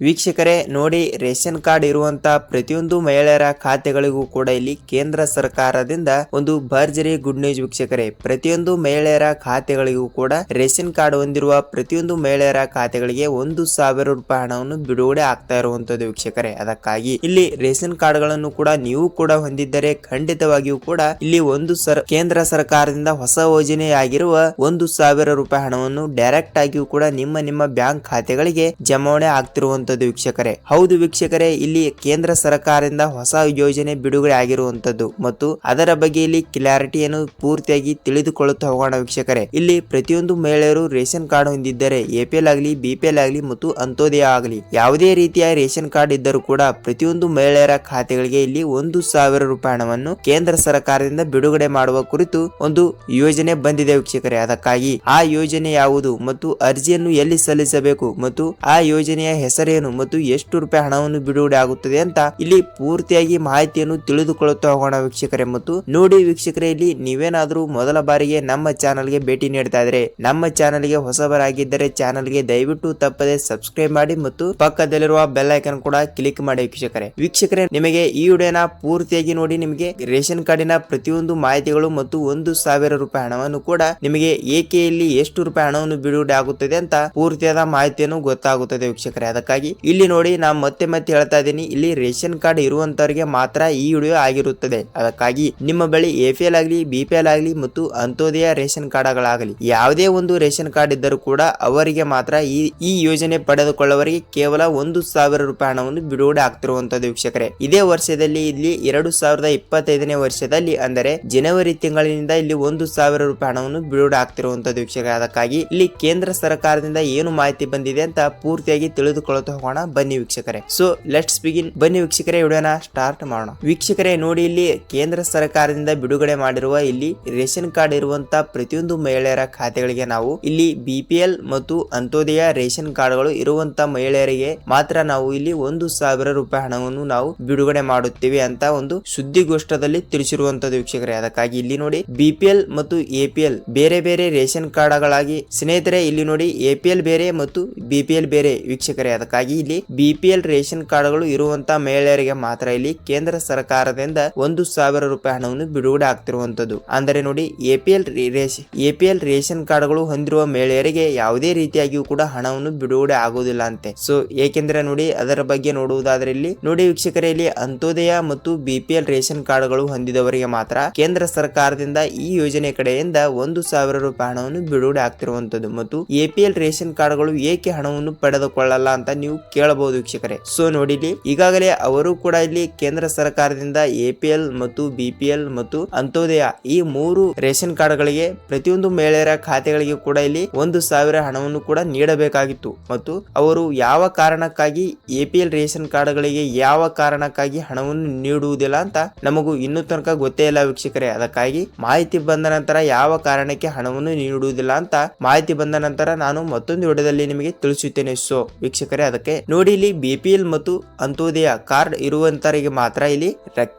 ವೀಕ್ಷಕರೇ, ನೋಡಿ, ration card ಇರುವಂತ ಪ್ರತಿಯೊಂದು ಮಹಿಳೆಯರ ಖಾತೆಗಳಿಗೂ ಕೂಡ ಇಲ್ಲಿ ಕೇಂದ್ರ ಸರ್ಕಾರದಿಂದ ಒಂದು ಭರ್ಜರಿ ಗುಡ್ ನ್ಯೂಸ್ ವೀಕ್ಷಕರೇ. ಪ್ರತಿಯೊಂದು ಮಹಿಳೆಯರ ಖಾತೆಗಳಿಗೂ ಕೂಡ ರೇಷನ್ ಕಾರ್ಡ್ ಹೊಂದಿರುವ ಪ್ರತಿಯೊಂದು ಮಹಿಳೆಯರ ಖಾತೆಗಳಿಗೆ ಒಂದು ಸಾವಿರ ರೂಪಾಯಿ ಹಣವನ್ನು ಬಿಡುಗಡೆ ಆಗ್ತಾ ಇರುವಂತದ್ದು ವೀಕ್ಷಕರೇ. ಅದಕ್ಕಾಗಿ ಇಲ್ಲಿ ರೇಷನ್ ಕಾರ್ಡ್ಗಳನ್ನು ಕೂಡ ನೀವು ಕೂಡ ಹೊಂದಿದ್ದರೆ ಖಂಡಿತವಾಗಿಯೂ ಕೂಡ ಇಲ್ಲಿ ಒಂದು ಸರ್, ಕೇಂದ್ರ ಸರ್ಕಾರದಿಂದ ಹೊಸ ಯೋಜನೆಯಾಗಿರುವ ಒಂದು ಸಾವಿರ ರೂಪಾಯಿ ಹಣವನ್ನು ಡೈರೆಕ್ಟ್ ಆಗಿಯೂ ಕೂಡ ನಿಮ್ಮ ನಿಮ್ಮ ಬ್ಯಾಂಕ್ ಖಾತೆಗಳಿಗೆ ಜಮಾವಣೆ ಆಗ್ತಿರುವಂತದ್ದು ವೀಕ್ಷಕರೇ. ಹೌದು ವೀಕ್ಷಕರೇ, ಇಲ್ಲಿ ಕೇಂದ್ರ ಸರ್ಕಾರದಿಂದ ಹೊಸ ಯೋಜನೆ ಬಿಡುಗಡೆ ಆಗಿರುವಂತದ್ದು ಮತ್ತು ಅದರ ಬಗ್ಗೆ ಇಲ್ಲಿ ಕ್ಲಾರಿಟಿಯನ್ನು ಪೂರ್ತಿಯಾಗಿ ತಿಳಿದುಕೊಳ್ಳುತ್ತಾ ಹೋಗೋಣ ವೀಕ್ಷಕರೇ. ಇಲ್ಲಿ ಪ್ರತಿಯೊಂದು ಮಹಿಳೆಯರು ರೇಷನ್ ಕಾರ್ಡ್ ಹೊಂದಿದ್ದರೆ ಎಪಿಎಲ್ ಆಗಲಿ ಬಿಪಿಎಲ್ ಆಗಲಿ ಮತ್ತು ಅಂತ್ಯೋದಯ ಆಗಲಿ, ಯಾವುದೇ ರೀತಿಯ ರೇಷನ್ ಕಾರ್ಡ್ ಇದ್ದರೂ ಕೂಡ ಪ್ರತಿಯೊಂದು ಮಹಿಳೆಯರ ಖಾತೆಗಳಿಗೆ ಇಲ್ಲಿ ಒಂದು ಸಾವಿರ ರೂಪಾಯಿ ಹಣವನ್ನು ಕೇಂದ್ರ ಸರ್ಕಾರದಿಂದ ಬಿಡುಗಡೆ ಮಾಡುವ ಕುರಿತು ಒಂದು ಯೋಜನೆ ಬಂದಿದೆ ವೀಕ್ಷಕರೇ. ಅದಕ್ಕಾಗಿ ಆ ಯೋಜನೆ ಯಾವುದು ಮತ್ತು ಅರ್ಜಿಯನ್ನು ಎಲ್ಲಿ ಸಲ್ಲಿಸಬೇಕು ಮತ್ತು ಆ ಯೋಜನೆಯ ಹೆಸರೇನು ಮತ್ತು ಎಷ್ಟು ರೂಪಾಯಿ ಹಣವನ್ನು ಬಿಡುಗಡೆ ಆಗುತ್ತದೆ ಅಂತ ಇಲ್ಲಿ ಪೂರ್ತಿಯಾಗಿ ಮಾಹಿತಿಯನ್ನು ತಿಳಿದುಕೊಳ್ಳುತ್ತಾ ಹೋಗೋಣ ವೀಕ್ಷಕರೇ. ಮತ್ತು ನೋಡಿ ವೀಕ್ಷಕರೇ, ಇಲ್ಲಿ ನೀವೇನಾದ್ರೂ ಮೊದಲ ಬಾರಿಗೆ ನಮ್ಮ ಚಾನಲ್ಗೆ ಭೇಟಿ ನೀಡ್ತಾ ಇದ್ರೆ, ನಮ್ಮ ಚಾನಲ್ಗೆ ಹೊಸಬರಾಗಿದ್ದರೆ ಚಾನಲ್ಗೆ ದಯವಿಟ್ಟು ತಪ್ಪದೆ ಸಬ್ಸ್ಕ್ರೈಬ್ ಮಾಡಿ ಮತ್ತು ಪಕ್ಕದಲ್ಲಿರುವ ಬೆಲ್ ಐಕನ್ ಕೂಡ ಕ್ಲಿಕ್ ಮಾಡಿ ವೀಕ್ಷಕರೇ. ವೀಕ್ಷಕರೇ, ನಿಮಗೆ ಈ ವಿಡಿಯೋನ ಪೂರ್ತಿಯಾಗಿ ನೋಡಿ ನಿಮಗೆ ರೇಷನ್ ಕಾರ್ಡಿನ ಪ್ರತಿಯೊಂದು ಮಾಹಿತಿಗಳು ಮತ್ತು ಒಂದು ಸಾವಿರ ರೂಪಾಯಿ ಹಣವನ್ನು ಕೂಡ ನಿಮಗೆ ಏಕೆಯಲ್ಲಿ ಎಷ್ಟು ರೂಪಾಯಿ ಹಣವನ್ನು ಬಿಡುಗಡೆ ಆಗುತ್ತದೆ ಅಂತ ಪೂರ್ತಿಯಾದ ಮಾಹಿತಿಯನ್ನು ಗೊತ್ತಾಗುತ್ತದೆ ವೀಕ್ಷಕರೇ. ಅದಕ್ಕಾಗಿ ಇಲ್ಲಿ ನೋಡಿ ನಾ ಮತ್ತೆ ಮತ್ತೆ ಹೇಳ್ತಾ ಇದ್ದೀನಿ. ಇಲ್ಲಿ ರೇಷನ್ ಕಾರ್ಡ್ ಇರುವಂತವರಿಗೆ ಮಾತ್ರ ಈ ವಿಡಿಯೋ ಆಗಿರುತ್ತದೆ. ಅದಕ್ಕಾಗಿ ನಿಮ್ಮ ಬಳಿ ಎಪಿಎಲ್ ಆಗಲಿ ಬಿಪಿಎಲ್ ಆಗಲಿ ಮತ್ತು ಅಂತೋದಯ ರೇಷನ್ ಕಾರ್ಡ್ಗಳಾಗಲಿ, ಯಾವುದೇ ಒಂದು ರೇಷನ್ ಕಾರ್ಡ್ ಇದ್ದರೂ ಕೂಡ ಅವರಿಗೆ ಮಾತ್ರ ಈ ಈ ಯೋಜನೆ ಪಡೆದುಕೊಳ್ಳುವವರಿಗೆ ಕೇವಲ ಒಂದು ಸಾವಿರ ರೂಪಾಯಿ ಹಣವನ್ನು ಬಿಡುಗಡೆ ಆಗ್ತಿರುವಂತದ್ದು ವೀಕ್ಷಕರೇ. ಇದೇ ವರ್ಷದಲ್ಲಿ ಇಲ್ಲಿ ಎರಡು ಸಾವಿರದ ಇಪ್ಪತ್ತೈದನೇ ವರ್ಷದಲ್ಲಿ ಅಂದರೆ ಜನವರಿ ತಿಂಗಳಿನಿಂದ ಇಲ್ಲಿ ಒಂದು ಸಾವಿರ ರೂಪಾಯಿ ಹಣವನ್ನು ಬಿಡುಗಡೆ ಆಗ್ತಿರುವಂತದ್ದು ವೀಕ್ಷಕರೇ. ಅದಕ್ಕಾಗಿ ಇಲ್ಲಿ ಕೇಂದ್ರ ಸರ್ಕಾರದಿಂದ ಏನು ಮಾಹಿತಿ ಬಂದಿದೆ ಅಂತ ಪೂರ್ತಿಯಾಗಿ ತಿಳಿದುಕೊಳ್ಳುತ್ತಾ ಹೋಗೋಣ ಬನ್ನಿ ವೀಕ್ಷಕರೇ. ಸೊ ಲೆಟ್ಸ್ ಬಿಗಿನ್ ಬನ್ನಿ ವೀಕ್ಷಕರೇ, ವಿಡಿಯೋನ ಸ್ಟಾರ್ಟ್ ಮಾಡೋಣ. ವೀಕ್ಷಕರೇ, ನೋಡಿ ಇಲ್ಲಿ ಕೇಂದ್ರ ಸರ್ಕಾರದಿಂದ ಬಿಡುಗಡೆ ಮಾಡಿರುವ ಇಲ್ಲಿ ರೇಷನ್ ಕಾರ್ಡ್ ಇರುವಂತ ಪ್ರತಿಯೊಂದು ಮಹಿಳೆಯರ ಖಾತೆಗಳಿಗೆ ನಾವು ಇಲ್ಲಿ ಬಿಪಿಎಲ್ ಮತ್ತು ಅಂತ್ಯೋದಯ ರೇಷನ್ ಕಾರ್ಡ್ಗಳು ಇರುವಂತ ಮಹಿಳೆಯರಿಗೆ ಮಾತ್ರ ನಾವು ಇಲ್ಲಿ ಒಂದು ಸಾವಿರ ರೂಪಾಯಿ ಹಣವನ್ನು ನಾವು ಬಿಡುಗಡೆ ಮಾಡುತ್ತೇವೆ ಅಂತ ಒಂದು ಸುದ್ದಿಗೋಷ್ಠದಲ್ಲಿ ತಿಳಿಸಿರುವಂತದ್ದು ವೀಕ್ಷಕರೇ. ಅದಕ್ಕಾಗಿ ಇಲ್ಲಿ ನೋಡಿ ಬಿಪಿಎಲ್ ಮತ್ತು ಎಪಿಎಲ್ ಬೇರೆ ಬೇರೆ ರೇಷನ್ ಕಾರ್ಡ್ಗಳಾಗಿ, ಸ್ನೇಹಿತರೆ, ಇಲ್ಲಿ ನೋಡಿ ಎಪಿಎಲ್ ಬೇರೆ ಮತ್ತು ಬಿಪಿಎಲ್ ಬೇರೆ ವೀಕ್ಷಕರೇ. ಅದಕ್ಕಾಗಿ ಇಲ್ಲಿ ಬಿಪಿಎಲ್ ರೇಷನ್ ಕಾರ್ಡ್ಗಳು ಇರುವಂತಹ ಮಹಿಳೆಯರಿಗೆ ಮಾತ್ರ ಇಲ್ಲಿ ಕೇಂದ್ರ ಸರ್ಕಾರದಿಂದ ಒಂದು ಸಾವಿರ ರೂಪಾಯಿ ಹಣವನ್ನು ಬಿಡುಗಡೆ ಆಗ್ತಿರುವಂತದ್ದು. ಅಂದರೆ ನೋಡಿ ಎಪಿಎಲ್ ಎಪಿಎಲ್ ರೇಷನ್ ಕಾರ್ಡ್ಗಳು ಹೊಂದಿರುವ ಮಹಿಳೆಯರಿಗೆ ಯಾವುದೇ ರೀತಿಯಾಗಿಯೂ ಕೂಡ ಹಣವನ್ನು ಬಿಡುಗಡೆ ಆಗುವುದಿಲ್ಲ ಅಂತೆ. ಸೊ ಏಕೆಂದ್ರೆ ನೋಡಿ, ಅದರ ಬಗ್ಗೆ ನೋಡುವುದಾದ್ರೆ ಇಲ್ಲಿ ನೋಡಿ ವೀಕ್ಷಕರೇ, ಇಲ್ಲಿ ಅಂತ್ಯೋದಯ ಮತ್ತು ಬಿಪಿಎಲ್ ರೇಷನ್ ಕಾರ್ಡ್ಗಳು ಹೊಂದಿದವರಿಗೆ ಮಾತ್ರ ಕೇಂದ್ರ ಸರ್ಕಾರದಿಂದ ಈ ಯೋಜನೆ ಕಡೆಯಿಂದ ಒಂದು ಸಾವಿರ ರೂಪಾಯಿ ಹಣವನ್ನು ಬಿಡುಗಡೆ ಆಗ್ತಿರುವಂತದ್ದು. ಮತ್ತು ಎಪಿಎಲ್ ರೇಷನ್ ಕಾರ್ಡ್ಗಳು ಏಕೆ ಹಣವನ್ನು ಪಡೆದುಕೊಳ್ಳಲ್ಲ ಅಂತ ಕೇಳಬಹುದು ವೀಕ್ಷಕರೇ. ಸೊ ನೋಡಿಲಿ, ಈಗಾಗಲೇ ಅವರು ಕೂಡ ಇಲ್ಲಿ ಕೇಂದ್ರ ಸರ್ಕಾರದಿಂದ ಎಪಿಎಲ್ ಮತ್ತು ಬಿಪಿಎಲ್ ಮತ್ತು ಅಂತ್ಯೋದಯ ಈ ಮೂರು ರೇಷನ್ ಕಾರ್ಡ್ಗಳಿಗೆ ಪ್ರತಿಯೊಂದು ಮಹಿಳೆಯರ ಖಾತೆಗಳಿಗೆ ಕೂಡ ಇಲ್ಲಿ ಒಂದು ಸಾವಿರ ಹಣವನ್ನು ಕೂಡ ನೀಡಬೇಕಾಗಿತ್ತು. ಮತ್ತು ಅವರು ಯಾವ ಕಾರಣಕ್ಕಾಗಿ ಎಪಿಎಲ್ ರೇಷನ್ ಕಾರ್ಡ್ಗಳಿಗೆ ಯಾವ ಕಾರಣಕ್ಕಾಗಿ ಹಣವನ್ನು ನೀಡುವುದಿಲ್ಲ ಅಂತ ನಮಗೂ ಇನ್ನೂ ತನಕ ಗೊತ್ತೇ ಇಲ್ಲ ವೀಕ್ಷಕರೇ. ಅದಕ್ಕಾಗಿ ಮಾಹಿತಿ ಬಂದ ನಂತರ ಯಾವ ಕಾರಣಕ್ಕೆ ಹಣವನ್ನು ನೀಡುವುದಿಲ್ಲ ಅಂತ ಮಾಹಿತಿ ಬಂದ ನಂತರ ನಾನು ಮತ್ತೊಂದು ವಿಡಿಯೋದಲ್ಲಿ ನಿಮಗೆ ತಿಳಿಸುತ್ತೇನೆ. ಸೊ ವೀಕ್ಷಕರೇ, ಅದಕ್ಕೆ ನೋಡಿ ಇಲ್ಲಿ ಬಿಪಿಎಲ್ ಮತ್ತು ಅಂತ್ಯೋದಯ ಕಾರ್ಡ್ ಇರುವಂತವರಿಗೆ ಮಾತ್ರ ಇಲ್ಲಿ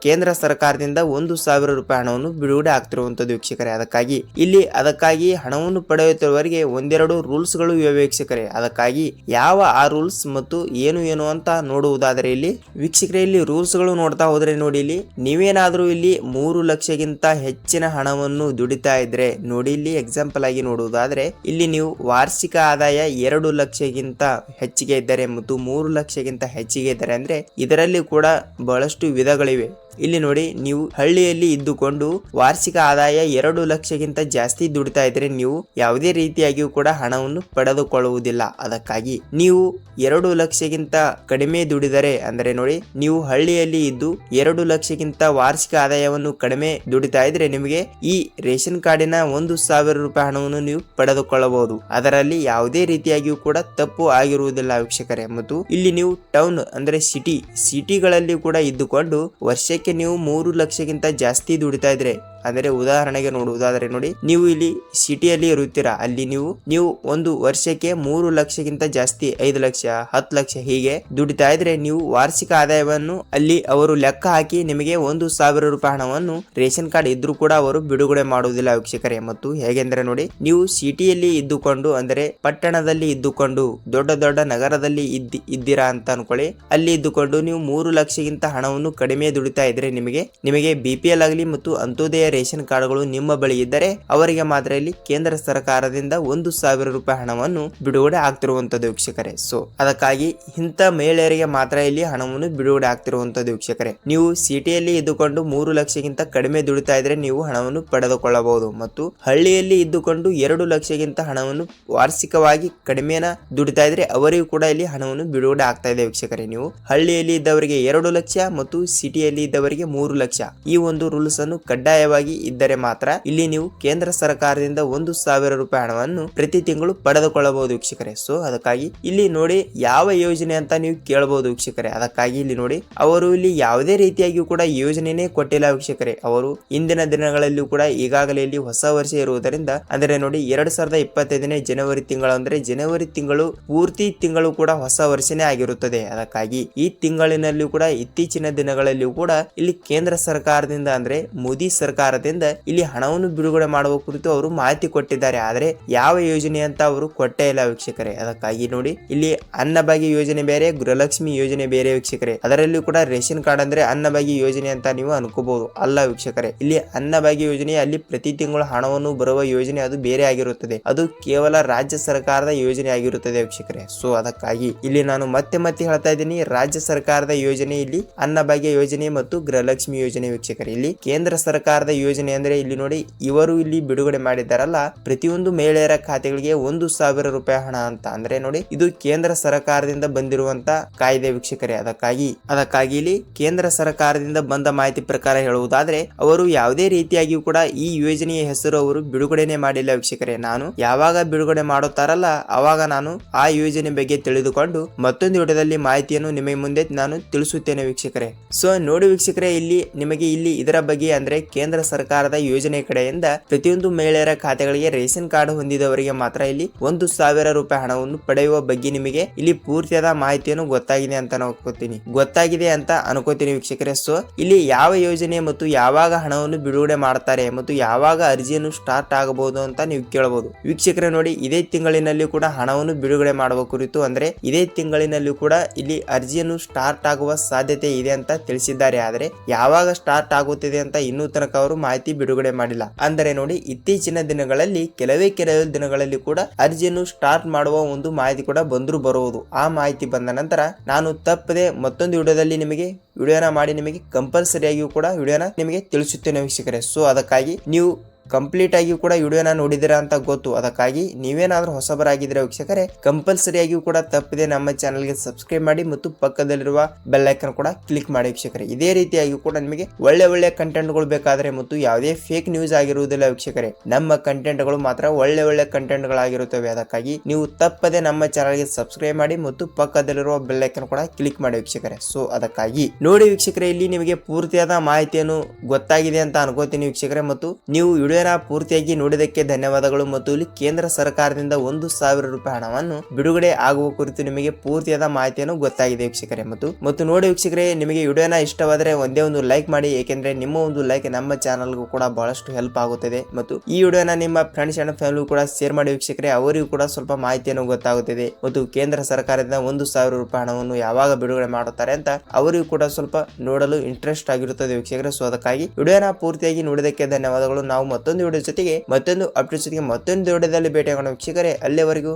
ಕೇಂದ್ರ ಸರ್ಕಾರದಿಂದ ಒಂದು ಸಾವಿರ ರೂಪಾಯಿ ಹಣವನ್ನು ಬಿಡುಗಡೆ ಆಗ್ತಿರುವಂತದ್ದು ವೀಕ್ಷಕರೇ. ಅದಕ್ಕಾಗಿ ಇಲ್ಲಿ ಅದಕ್ಕಾಗಿ ಹಣವನ್ನು ಪಡೆಯುತ್ತಿರುವವರಿಗೆ ಒಂದೆರಡು ರೂಲ್ಸ್ಗಳು ಇವೆ ವೀಕ್ಷಕರೇ. ಅದಕ್ಕಾಗಿ ಯಾವ ಆ ರೂಲ್ಸ್ ಮತ್ತು ಏನು ಏನು ಅಂತ ನೋಡುವುದಾದರೆ ಇಲ್ಲಿ ವೀಕ್ಷಕರೇ, ಇಲ್ಲಿ ರೂಲ್ಸ್ಗಳು ನೋಡ್ತಾ ಹೋದ್ರೆ ನೋಡಿ ಇಲ್ಲಿ ನೀವೇನಾದ್ರೂ ಇಲ್ಲಿ ಮೂರು ಲಕ್ಷಗಿಂತ ಹೆಚ್ಚಿನ ಹಣವನ್ನು ದುಡಿತಾ ಇದ್ರೆ ನೋಡಿ ಇಲ್ಲಿ ಎಕ್ಸಾಂಪಲ್ ಆಗಿ ನೋಡುವುದಾದ್ರೆ ಇಲ್ಲಿ ನೀವು ವಾರ್ಷಿಕ ಆದಾಯ ಎರಡು ಲಕ್ಷಗಿಂತ ಹೆಚ್ಚಿಗೆ ಇದ್ದರೆ ಮತ್ತು ಮೂರು ಲಕ್ಷಕ್ಕಿಂತ ಹೆಚ್ಚಿಗೆ ಇದ್ದರೆ. ಅಂದ್ರೆ ಇದರಲ್ಲಿ ಕೂಡ ಬಹಳಷ್ಟು ವಿಧಗಳಿವೆ. ಇಲ್ಲಿ ನೋಡಿ, ನೀವು ಹಳ್ಳಿಯಲ್ಲಿ ಇದ್ದುಕೊಂಡು ವಾರ್ಷಿಕ ಆದಾಯ ಎರಡು ಲಕ್ಷಕ್ಕಿಂತ ಜಾಸ್ತಿ ದುಡಿತಾ ಇದ್ರೆ ನೀವು ಯಾವುದೇ ರೀತಿಯಾಗಿಯೂ ಕೂಡ ಹಣವನ್ನು ಪಡೆದುಕೊಳ್ಳುವುದಿಲ್ಲ. ಅದಕ್ಕಾಗಿ ನೀವು ಎರಡು ಲಕ್ಷಕ್ಕಿಂತ ಕಡಿಮೆ ದುಡಿದರೆ, ಅಂದರೆ ನೋಡಿ, ನೀವು ಹಳ್ಳಿಯಲ್ಲಿ ಇದ್ದು ಎರಡು ಲಕ್ಷಕ್ಕಿಂತ ವಾರ್ಷಿಕ ಆದಾಯವನ್ನು ಕಡಿಮೆ ದುಡಿತಾ ಇದ್ರೆ ನಿಮಗೆ ಈ ರೇಷನ್ ಕಾರ್ಡಿನ ಒಂದು ಸಾವಿರ ರೂಪಾಯಿ ಹಣವನ್ನು ನೀವು ಪಡೆದುಕೊಳ್ಳಬಹುದು. ಅದರಲ್ಲಿ ಯಾವುದೇ ರೀತಿಯಾಗಿಯೂ ಕೂಡ ತಪ್ಪು ಆಗಿರುವುದಿಲ್ಲ ವೀಕ್ಷಕರೇ. ಮತ್ತು ಇಲ್ಲಿ ನೀವು ಟೌನ್, ಅಂದ್ರೆ ಸಿಟಿ, ಸಿಟಿಗಳಲ್ಲಿ ಕೂಡ ಇದ್ದುಕೊಂಡು ವರ್ಷಕ್ಕೆ ನೀವು ಮೂರು ಲಕ್ಷಕ್ಕಿಂತ ಜಾಸ್ತಿ ದುಡಿತಾ ಇದ್ರೆ ಅಂದರೆ ಉದಾಹರಣೆಗೆ ನೋಡುವುದಾದರೆ ನೋಡಿ. ನೀವು ಇಲ್ಲಿ ಸಿಟಿಯಲ್ಲಿ ಇರುತ್ತೀರಾ? ಅಲ್ಲಿ ನೀವು ನೀವು ಒಂದು ವರ್ಷಕ್ಕೆ ಮೂರು ಲಕ್ಷಕ್ಕಿಂತ ಜಾಸ್ತಿ, ಐದು ಲಕ್ಷ, ಹತ್ತು ಲಕ್ಷ ಹೀಗೆ ದುಡಿತಾ ಇದ್ರೆ ನೀವು ವಾರ್ಷಿಕ ಆದಾಯವನ್ನು ಅಲ್ಲಿ ಅವರು ಲೆಕ್ಕ ಹಾಕಿ ನಿಮಗೆ ಒಂದು ಸಾವಿರ ರೂಪಾಯಿ ಹಣವನ್ನು ರೇಷನ್ ಕಾರ್ಡ್ ಇದ್ರೂ ಕೂಡ ಅವರು ಬಿಡುಗಡೆ ಮಾಡುವುದಿಲ್ಲ ವೀಕ್ಷಕರೇ. ಮತ್ತು ಹೇಗೆಂದರೆ ನೋಡಿ, ನೀವು ಸಿಟಿಯಲ್ಲಿ ಇದ್ದುಕೊಂಡು, ಅಂದರೆ ಪಟ್ಟಣದಲ್ಲಿ ಇದ್ದುಕೊಂಡು, ದೊಡ್ಡ ದೊಡ್ಡ ನಗರದಲ್ಲಿ ಇದ್ದಿ, ಇದ್ದೀರಾ ಅಂತ ಅನ್ಕೊಳ್ಳಿ. ಅಲ್ಲಿ ಇದ್ದುಕೊಂಡು ನೀವು ಮೂರು ಲಕ್ಷಕ್ಕಿಂತ ಹಣವನ್ನು ಕಡಿಮೆ ದುಡಿತಾ ಇದ್ರೆ ನಿಮಗೆ ನಿಮಗೆ ಬಿ ಪಿ ಎಲ್ ಆಗಲಿ ಮತ್ತು ಅಂತ್ಯೋದಯ ರೇಷನ್ ಕಾರ್ಡ್ಗಳು ನಿಮ್ಮ ಬಳಿ ಇದ್ದರೆ ಅವರಿಗೆ ಮಾತ್ರ ಇಲ್ಲಿ ಕೇಂದ್ರ ಸರ್ಕಾರದಿಂದ ಒಂದು ಸಾವಿರ ರೂಪಾಯಿ ಹಣವನ್ನು ಬಿಡುಗಡೆ ಆಗ್ತಿರುವಂತದ್ದು ವೀಕ್ಷಕರೇ. ಸೊ ಅದಕ್ಕಾಗಿ ಇಂಥ ಮಹಿಳೆಯರಿಗೆ ಮಾತ್ರ ಇಲ್ಲಿ ಹಣವನ್ನು ಬಿಡುಗಡೆ ಆಗ್ತಿರುವಂತದ್ದು ವೀಕ್ಷಕರೇ. ನೀವು ಸಿಟಿಯಲ್ಲಿ ಇದ್ದುಕೊಂಡು ಮೂರು ಲಕ್ಷಕ್ಕಿಂತ ಕಡಿಮೆ ದುಡಿತಾ ಇದ್ರೆ ನೀವು ಹಣವನ್ನು ಪಡೆದುಕೊಳ್ಳಬಹುದು ಮತ್ತು ಹಳ್ಳಿಯಲ್ಲಿ ಇದ್ದುಕೊಂಡು ಎರಡು ಲಕ್ಷಕ್ಕಿಂತ ಹಣವನ್ನು ವಾರ್ಷಿಕವಾಗಿ ಕಡಿಮೆನ ದುಡಿತಾ ಇದ್ರೆ ಅವರಿಗೂ ಕೂಡ ಇಲ್ಲಿ ಹಣವನ್ನು ಬಿಡುಗಡೆ ಆಗ್ತಾ ಇದೆ ವೀಕ್ಷಕರೇ. ನೀವು ಹಳ್ಳಿಯಲ್ಲಿ ಇದ್ದವರಿಗೆ ಎರಡು ಲಕ್ಷ ಮತ್ತು ಸಿಟಿಯಲ್ಲಿ ಇದ್ದವರಿಗೆ ಮೂರು ಲಕ್ಷ. ಈ ಒಂದು ರೂಲ್ಸ್ ಅನ್ನು ಕಡ್ಡಾಯವಾಗಿ ಇದ್ದರೆ ಮಾತ್ರ ಇಲ್ಲಿ ನೀವು ಕೇಂದ್ರ ಸರ್ಕಾರದಿಂದ ಒಂದು ಸಾವಿರ ರೂಪಾಯಿ ಹಣವನ್ನು ಪ್ರತಿ ತಿಂಗಳು ಪಡೆದುಕೊಳ್ಳಬಹುದು ವೀಕ್ಷಕರೇ. ಸೊ ಅದಕ್ಕಾಗಿ ಇಲ್ಲಿ ನೋಡಿ ಯಾವ ಯೋಜನೆ ಅಂತ ನೀವು ಕೇಳಬಹುದು ವೀಕ್ಷಕರೇ. ಅದಕ್ಕಾಗಿ ಇಲ್ಲಿ ನೋಡಿ ಅವರು ಇಲ್ಲಿ ಯಾವುದೇ ರೀತಿಯಾಗಿಯೂ ಕೂಡ ಯೋಜನೆನೇ ಕೊಟ್ಟಿಲ್ಲ ವೀಕ್ಷಕರೇ. ಅವರು ಇಂದಿನ ದಿನಗಳಲ್ಲಿಯೂ ಕೂಡ ಈಗಾಗಲೇ ಇಲ್ಲಿ ಹೊಸ ವರ್ಷ ಇರುವುದರಿಂದ, ಅಂದರೆ ನೋಡಿ ಎರಡ್ ಸಾವಿರದ ಇಪ್ಪತ್ತೈದನೇ ಜನವರಿ ತಿಂಗಳು, ಅಂದ್ರೆ ಜನವರಿ ತಿಂಗಳು ಪೂರ್ತಿ ತಿಂಗಳು ಕೂಡ ಹೊಸ ವರ್ಷನೇ ಆಗಿರುತ್ತದೆ. ಅದಕ್ಕಾಗಿ ಈ ತಿಂಗಳಿನಲ್ಲಿಯೂ ಕೂಡ, ಇತ್ತೀಚಿನ ದಿನಗಳಲ್ಲಿಯೂ ಕೂಡ ಇಲ್ಲಿ ಕೇಂದ್ರ ಸರ್ಕಾರದಿಂದ, ಅಂದ್ರೆ ಮೋದಿ ಸರ್ಕಾರದಿಂದ ಇಲ್ಲಿ ಹಣವನ್ನು ಬಿಡುಗಡೆ ಮಾಡುವ ಕುರಿತು ಅವರು ಮಾಹಿತಿ ಕೊಟ್ಟಿದ್ದಾರೆ. ಆದರೆ ಯಾವ ಯೋಜನೆ ಅಂತ ಅವರು ಕೊಟ್ಟೇ ಇಲ್ಲ ವೀಕ್ಷಕರೇ. ಅದಕ್ಕಾಗಿ ನೋಡಿ, ಇಲ್ಲಿ ಅನ್ನಭಾಗ್ಯ ಯೋಜನೆ ಬೇರೆ, ಗೃಹಲಕ್ಷ್ಮಿ ಯೋಜನೆ ಬೇರೆ ವೀಕ್ಷಕರೇ. ಅದರಲ್ಲೂ ಕೂಡ ರೇಷನ್ ಕಾರ್ಡ್ ಅಂದ್ರೆ ಅನ್ನಭಾಗ್ಯ ಯೋಜನೆ ಅಂತ ನೀವು ಅನ್ಕೋಬಹುದು. ಅಲ್ಲ ವೀಕ್ಷಕರೇ, ಇಲ್ಲಿ ಅನ್ನಭಾಗ್ಯ ಯೋಜನೆ, ಅಲ್ಲಿ ಪ್ರತಿ ತಿಂಗಳು ಹಣವನ್ನು ಬರುವ ಯೋಜನೆ ಅದು ಬೇರೆ ಆಗಿರುತ್ತದೆ. ಅದು ಕೇವಲ ರಾಜ್ಯ ಸರ್ಕಾರದ ಯೋಜನೆ ಆಗಿರುತ್ತದೆ ವೀಕ್ಷಕರೇ. ಸೊ, ಅದಕ್ಕಾಗಿ ಇಲ್ಲಿ ನಾನು ಮತ್ತೆ ಮತ್ತೆ ಹೇಳ್ತಾ ಇದ್ದೀನಿ, ರಾಜ್ಯ ಸರ್ಕಾರದ ಯೋಜನೆ ಇಲ್ಲಿ ಅನ್ನಭಾಗ್ಯ ಯೋಜನೆ ಮತ್ತು ಗೃಹಲಕ್ಷ್ಮಿ ಯೋಜನೆ ವೀಕ್ಷಕರೇ. ಇಲ್ಲಿ ಕೇಂದ್ರ ಸರ್ಕಾರದ ಯೋಜನೆ ಅಂದ್ರೆ ಇಲ್ಲಿ ನೋಡಿ ಇವರು ಇಲ್ಲಿ ಬಿಡುಗಡೆ ಮಾಡಿದ್ದಾರಲ್ಲ, ಪ್ರತಿಯೊಂದು ಮಹಿಳೆಯರ ಖಾತೆಗಳಿಗೆ ಒಂದು ಸಾವಿರ ರೂಪಾಯಿ ಹಣ ಅಂತ. ಅಂದ್ರೆ ನೋಡಿ ಇದು ಕೇಂದ್ರ ಸರ್ಕಾರದಿಂದ ಬಂದಿರುವಂತ ಕಾಯ್ದೆ ವೀಕ್ಷಕರೇ. ಅದಕ್ಕಾಗಿ ಅದಕ್ಕಾಗಿ ಇಲ್ಲಿ ಕೇಂದ್ರ ಸರ್ಕಾರದಿಂದ ಬಂದ ಮಾಹಿತಿ ಪ್ರಕಾರ ಹೇಳುವುದಾದ್ರೆ, ಅವರು ಯಾವುದೇ ರೀತಿಯಾಗಿಯೂ ಕೂಡ ಈ ಯೋಜನೆಯ ಹೆಸರು ಅವರು ಬಿಡುಗಡೆನೆ ಮಾಡಿಲ್ಲ ವೀಕ್ಷಕರೇ. ನಾನು ಯಾವಾಗ ಬಿಡುಗಡೆ ಮಾಡುತ್ತಾರಲ್ಲ, ಅವಾಗ ನಾನು ಆ ಯೋಜನೆ ಬಗ್ಗೆ ತಿಳಿದುಕೊಂಡು ಮತ್ತೊಂದು ವಿಡಿಯೋದಲ್ಲಿ ಮಾಹಿತಿಯನ್ನು ನಿಮಗೆ ಮುಂದೆ ನಾನು ತಿಳಿಸುತ್ತೇನೆ ವೀಕ್ಷಕರೇ. ಸೊ ನೋಡಿ ವೀಕ್ಷಕರೇ, ಇಲ್ಲಿ ನಿಮಗೆ ಇಲ್ಲಿ ಇದರ ಬಗ್ಗೆ ಅಂದ್ರೆ ಕೇಂದ್ರ ಸರ್ಕಾರದ ಯೋಜನೆ ಕಡೆಯಿಂದ ಪ್ರತಿಯೊಂದು ಮಹಿಳೆಯರ ಖಾತೆಗಳಿಗೆ ರೇಷನ್ ಕಾರ್ಡ್ ಹೊಂದಿದವರಿಗೆ ಮಾತ್ರ ಇಲ್ಲಿ ಒಂದು ಸಾವಿರ ರೂಪಾಯಿ ಹಣವನ್ನು ಪಡೆಯುವ ಬಗ್ಗೆ ನಿಮಗೆ ಇಲ್ಲಿ ಪೂರ್ತಿಯಾದ ಮಾಹಿತಿಯನ್ನು ಗೊತ್ತಾಗಿದೆ ಅಂತ ಅನ್ಕೋತೀನಿ. ಗೊತ್ತಾಗಿದೆ ಅಂತ ಅನ್ಕೋತೀನಿ ವೀಕ್ಷಕರೇ. ಸೊ ಇಲ್ಲಿ ಯಾವ ಯೋಜನೆ ಮತ್ತು ಯಾವಾಗ ಹಣವನ್ನು ಬಿಡುಗಡೆ ಮಾಡ್ತಾರೆ ಮತ್ತು ಯಾವಾಗ ಅರ್ಜಿಯನ್ನು ಸ್ಟಾರ್ಟ್ ಆಗಬಹುದು ಅಂತ ನೀವು ಕೇಳಬಹುದು ವೀಕ್ಷಕರೇ ನೋಡಿ, ಇದೇ ತಿಂಗಳಿನಲ್ಲಿ ಕೂಡ ಹಣವನ್ನು ಬಿಡುಗಡೆ ಮಾಡುವ ಕುರಿತು ಅಂದ್ರೆ ಇದೇ ತಿಂಗಳಿನಲ್ಲಿ ಕೂಡ ಇಲ್ಲಿ ಅರ್ಜಿಯನ್ನು ಸ್ಟಾರ್ಟ್ ಆಗುವ ಸಾಧ್ಯತೆ ಇದೆ ಅಂತ ತಿಳಿಸಿದ್ದಾರೆ. ಆದರೆ ಯಾವಾಗ ಸ್ಟಾರ್ಟ್ ಆಗುತ್ತಿದೆ ಅಂತ ಇನ್ನೂ ತನಕ ಅವರು ಮಾಹಿತಿ ಬಿಡುಗಡೆ ಮಾಡಿಲ್ಲ. ಅಂದರೆ ನೋಡಿ, ಇತ್ತೀಚಿನ ದಿನಗಳಲ್ಲಿ, ಕೆಲವೇ ಕೆಲವೇ ದಿನಗಳಲ್ಲಿ ಕೂಡ ಅರ್ಜಿಯನ್ನು ಸ್ಟಾರ್ಟ್ ಮಾಡುವ ಒಂದು ಮಾಹಿತಿ ಕೂಡ ಬಂದರೂ ಬರುವುದು. ಆ ಮಾಹಿತಿ ಬಂದ ನಂತರ ನಾನು ತಪ್ಪದೆ ಮತ್ತೊಂದು ವಿಡಿಯೋದಲ್ಲಿ ನಿಮಗೆ ವಿಡಿಯೋನ ಮಾಡಿ ನಿಮಗೆ ಕಂಪಲ್ಸರಿಯಾಗಿಯೂ ಕೂಡ ವಿಡಿಯೋನ ನಿಮಗೆ ತಿಳಿಸುತ್ತೇನೆ ವೀಕ್ಷಕರೇ. ಸೊ ಅದಕ್ಕಾಗಿ ನೀವು ಕಂಪ್ಲೀಟ್ ಆಗಿ ಕೂಡ ವಿಡಿಯೋನ ನೋಡಿದಿರಾ ಅಂತ ಗೊತ್ತು. ಅದಕ್ಕಾಗಿ ನೀವೇನಾದ್ರೂ ಹೊಸಬರಾಗಿದ್ರೆ ವೀಕ್ಷಕರೇ ಕಂಪಲ್ಸರಿಯಾಗಿಯೂ ಕೂಡ ತಪ್ಪದೆ ನಮ್ಮ ಚಾನಲ್ಗೆ ಸಬ್ಸ್ಕ್ರೈಬ್ ಮಾಡಿ ಮತ್ತು ಪಕ್ಕದಲ್ಲಿರುವ ಬೆಲ್ ಐಕನ್ ಕೂಡ ಕ್ಲಿಕ್ ಮಾಡಿ ವೀಕ್ಷಕರೇ. ಇದೇ ರೀತಿಯಾಗಿ ಕೂಡ ನಿಮಗೆ ಒಳ್ಳೆ ಒಳ್ಳೆ ಕಂಟೆಂಟ್ಗಳು ಬೇಕಾದ್ರೆ ಮತ್ತು ಯಾವುದೇ ಫೇಕ್ ನ್ಯೂಸ್ ಆಗಿರುವುದಿಲ್ಲ ವೀಕ್ಷಕರೇ, ನಮ್ಮ ಕಂಟೆಂಟ್ಗಳು ಮಾತ್ರ ಒಳ್ಳೆ ಒಳ್ಳೆ ಕಂಟೆಂಟ್ಗಳಾಗಿರುತ್ತವೆ. ಅದಕ್ಕಾಗಿ ನೀವು ತಪ್ಪದೆ ನಮ್ಮ ಚಾನಲ್ಗೆ ಸಬ್ಸ್ಕ್ರೈಬ್ ಮಾಡಿ ಮತ್ತು ಪಕ್ಕದಲ್ಲಿರುವ ಬೆಲ್ ಐಕನ್ ಕೂಡ ಕ್ಲಿಕ್ ಮಾಡಿ ವೀಕ್ಷಕರೇ. ಸೊ ಅದಕ್ಕಾಗಿ ನೋಡಿ ವೀಕ್ಷಕರೇ, ಇಲ್ಲಿ ನಿಮಗೆ ಪೂರ್ತಿಯಾದ ಮಾಹಿತಿಯನ್ನು ಗೊತ್ತಾಗಿದೆ ಅಂತ ಅನ್ಕೋತೀನಿ ವೀಕ್ಷಕರೇ. ಮತ್ತು ನೀವು ವಿಡಿಯೋನ ಪೂರ್ತಿಯಾಗಿ ನೋಡಿದಕ್ಕೆ ಧನ್ಯವಾದಗಳು ಮತ್ತು ಇಲ್ಲಿ ಕೇಂದ್ರ ಸರ್ಕಾರದಿಂದ ಒಂದು ಸಾವಿರ ರೂಪಾಯಿ ಹಣವನ್ನು ಬಿಡುಗಡೆ ಆಗುವ ಕುರಿತು ನಿಮಗೆ ಪೂರ್ತಿಯಾದ ಮಾಹಿತಿಯನ್ನು ಗೊತ್ತಾಗಿದೆ ವೀಕ್ಷಕರೇ. ಮತ್ತು ಮತ್ತು ನೋಡಿ ವೀಕ್ಷಕರೇ, ನಿಮಗೆ ವಿಡಿಯೋನ ಇಷ್ಟವಾದರೆ ಒಂದೇ ಒಂದು ಲೈಕ್ ಮಾಡಿ, ಏಕೆಂದ್ರೆ ನಿಮ್ಮ ಒಂದು ಲೈಕ್ ನಮ್ಮ ಚಾನಲ್ಗೂ ಕೂಡ ಬಹಳಷ್ಟು ಹೆಲ್ಪ್ ಆಗುತ್ತದೆ. ಮತ್ತು ಈ ವಿಡಿಯೋನ ನಿಮ್ಮ ಫ್ರೆಂಡ್ಸ್ ಅಂಡ್ ಫ್ಯಾಮಿಲಿ ಕೂಡ ಶೇರ್ ಮಾಡಿ ವೀಕ್ಷಕರೇ, ಅವರಿಗೂ ಕೂಡ ಸ್ವಲ್ಪ ಮಾಹಿತಿಯನ್ನು ಗೊತ್ತಾಗುತ್ತದೆ. ಮತ್ತು ಕೇಂದ್ರ ಸರ್ಕಾರದಿಂದ ಒಂದು ಸಾವಿರ ರೂಪಾಯಿ ಹಣವನ್ನು ಯಾವಾಗ ಬಿಡುಗಡೆ ಮಾಡುತ್ತಾರೆ ಅಂತ ಅವರಿಗೂ ಕೂಡ ಸ್ವಲ್ಪ ನೋಡಲು ಇಂಟ್ರೆಸ್ಟ್ ಆಗಿರುತ್ತದೆ ವೀಕ್ಷಕರೇ. ಸೊ, ಅದಕ್ಕಾಗಿ ವಿಡಿಯೋನ ಪೂರ್ತಿಯಾಗಿ ನೋಡಿದಕ್ಕೆ ಧನ್ಯವಾದಗಳು. ನಾವು ಮತ್ತೊಂದು ವಿಡಿಯೋ ಜೊತೆಗೆ ಮತ್ತೊಂದು ಅಪ್ಡೇಟ್ ಜೊತೆಗೆ ಮತ್ತೊಂದು ವಿಡಿಯೋದಲ್ಲಿ ಭೇಟಿಯಾಗೋಣ ವೀಕ್ಷಕರೇ ಅಲ್ಲಿವರೆಗೂ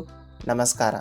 ನಮಸ್ಕಾರ.